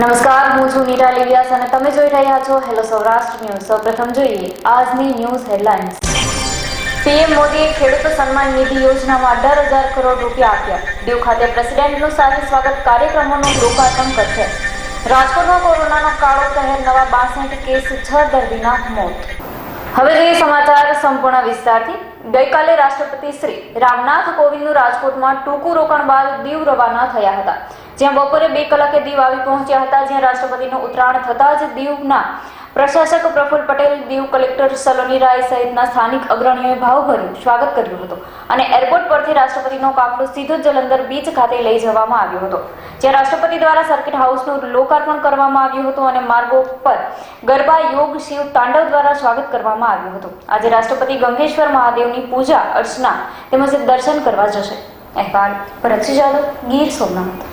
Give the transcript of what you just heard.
નમસ્કાર, હું છું નીરા લીલિયાસ અને તમે જોઈ રહ્યા છો હેલો સૌરાષ્ટ્ર ન્યૂઝ સૌપ્રથમ જોઈએ, આજની ન્યૂઝ હેડલાઇન્સ. પીએમ મોદીએ ખેડૂત સન્માન નિધિ યોજનામાં અઢાર હજાર કરોડ રૂપિયા આપ્યા. દીવ ખાતે પ્રેસિડેન્ટનું સાથે સ્વાગત કાર્યક્રમોનું લોકાર્પણ કરશે. રાજકોટમાં કોરોનાનો કાળો કહેર નવા બાસઠ કેસ, છ દર્દીના મોત. હવે જોઈએ સમાચાર સંપૂર્ણ વિસ્તારથી. ગઈકાલે રાષ્ટ્રપતિ શ્રી રામનાથ કોવિંદનું રાજકોટમાં ટૂંકું રોકાણ બાદ દીવ રવાના થયા હતા. જ્યાં બપોરે બે કલાકે દીવ આવી પહોંચ્યા હતા, જ્યાં રાષ્ટ્રપતિનું ઉતરાણ થતાં જ દીવના પ્રશાસક પ્રફુલ્લ પટેલ, દીવ કલેક્ટર સલોની રાય સહિતના સ્થાનિક અગ્રણીઓએ ભાવભર્યું સ્વાગત કર્યું હતું અને એરપોર્ટ પરથી રાષ્ટ્રપતિનો કાફલો સીધો જલંધર બીચ ખાતે લઈ જવામાં આવ્યો હતો, જ્યાં રાષ્ટ્રપતિ દ્વારા સર્કિટ હાઉસનું લોકાર્પણ કરવામાં આવ્યું હતું અને માર્ગો પર ગરબા, યોગ, શિવ, તાંડવ દ્વારા સ્વાગત કરવામાં આવ્યું હતું. આજે રાષ્ટ્રપતિ ગંગેશ્વર મહાદેવની પૂજા અર્ચના તેમજ દર્શન કરવા જશે. અહેવાલ, ભરતસિંહ જાદવ, ગીર સોમનાથ.